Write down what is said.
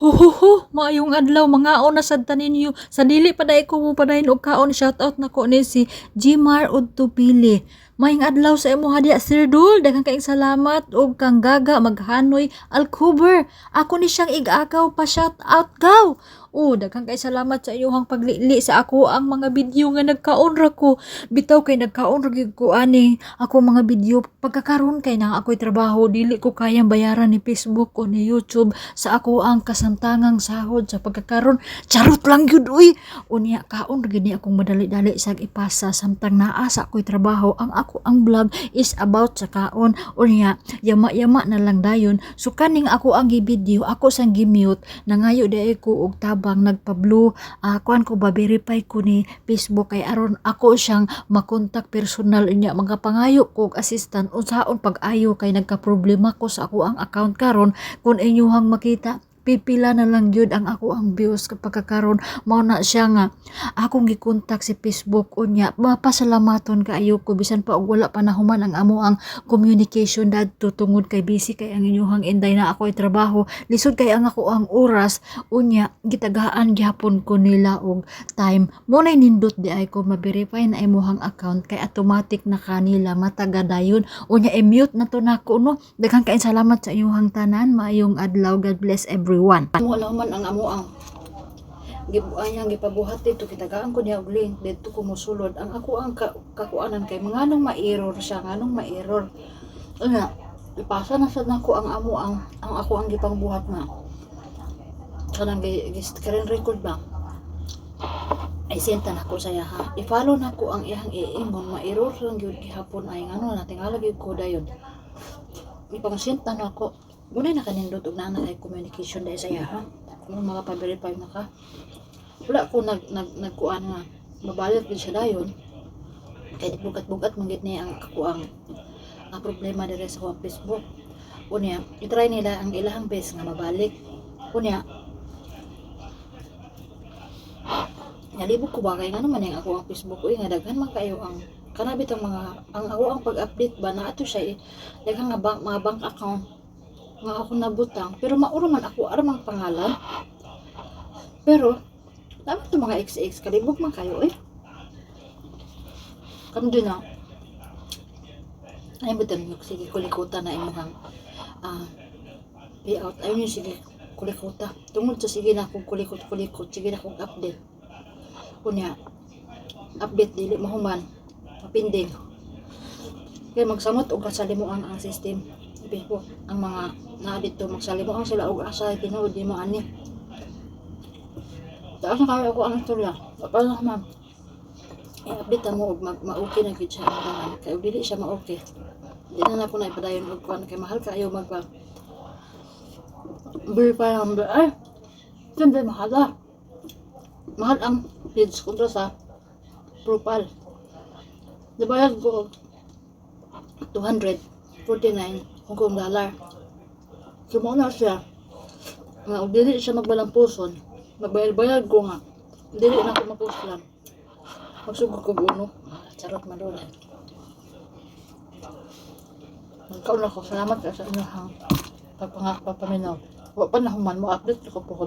Huhuhu, maayong adlaw mga ona sad taninyo. Sa dili pa dai ko mo padayon og kaon shoutout nako ni si Jimar Udtupili. Maayong adlaw sa imo hadya Sir Dul, daghang kaayong salamat og kang gaga maghanoy Alcover. Ako ni siyang igagaw pa shoutout gaw. Oh, daghang kay salamat sa iyohang paglili sa ako ang mga video nga nagkaon ra ko. Bitaw kay nagkaon ra ko ani ako mga video pagkakaroon kay na ako'y trabaho dili ko kayang bayaran ni Facebook o ni YouTube sa ako ang kasamtangang sahod sa pagkakaroon. Charot lang gyud uy. Unya kaon ra gyud ni akong madali-dali sa ipasa samtang naa sa ako'y trabaho. Ang ako ang vlog is about sa kaon. Unya yama-yama na lang dayon. So kaning ako ang gi-video, ako sang gi-mute nangayo dai ko og tabang nagpa-blue? Uh, kuan ko ba verify ko ni Facebook kay aron ako siyang makontak personal niya. Mga pangayo ko og assistant unsaon pag-ayo kay nagka-problema ko sa ako ang account karon. Kung inyuhang makita pipila na lang yun ang ako ang views kapag kakaroon mao na siya nga akong gikontak si Facebook unya mapasalamaton kaayo ko bisan pa og wala pa nahuman ang amo ang communication dadto tungod kay busy kay ang inyuhang inday na ako ay trabaho. Lisod kay ang ako ang oras unya gitagaan gyapon ko nila og time. Mo na nindot di ay ko ma-verify na imuhang account kay automatic na kanila matagadayon. Unya i-mute na to nako no? Daghang kaayong salamat sa inyuhang tanan maayong adlaw God bless everyone Amo lang man ang amo ang gibuayang gipabuhat dito. Kitagaan ko niya og link. Dito ko mosulod. Ang ako ang ka, kakuanan kay mga nang ma-error siya nganong ma-error una ipasa na sad nako ang amo ang ang ako ang gipangbuhat na kanang screen record ba? Ay senta na ko sa iya ha? I-follow na ang iyang iingon ma-error lang gyud gihapon ay ngano na tingala gyud ko dayon. Ipang-senta na ko Muna na kanindot og naa kay communication dahil sa iya ha. Kung mga pa-verify na ka. Wala ko nag nag nagkuan nga mabalit din siya dayon. Kay bugat-bugat manggit niya ang ako ang problema diri sa akong Facebook. Unya, i-try nila ang ilahang best nga mabalik. Unya, nalibog ko ba kay nga naman yung ako ang Facebook uy nga daghan man kayo ang kanabit ang mga ang ako ang pag-update ba na ato siya eh, daghang nga bank, mga bank account nga ako nabutang pero mauro man ako aram ang pangalan. Pero dapat to mga XX kalibog man kayo eh. Kamo din na. Ay mo din sige kulikuta na imuhang ah payout ayun yung sige kulikuta. Tungod sa sige na akong kulikot kulikot. Sige na akong update. Kunya update dili mahuman mapinding. Kaya magsamot og kasalimuan ang system Facebook ang mga na dito magsalimuan sila og asa tinuod di mo ani Taas na kaya ako ang istorya. Paano naman? I-update mo og ma-okay na gid siya ang tanan. Kay dili siya ma-okay. Di na na ko na ipadayon og kuan kay mahal kayo magpa verify number. Ay, siyempre mahal ah. Mahal ang page kontra sa profile. Nabayad ko og 249 Kong dollar. Sumo na siya. Nga, dili siya magbalampuson. Magbayad-bayad ko nga. Dili na ako mapuslan. Magsugod ko uno. Ah, Charot man doon. Nagkaon ako. Salamat ka sa inyo hang pagpangak papaminaw. Wa pa na human mo update ko po ko.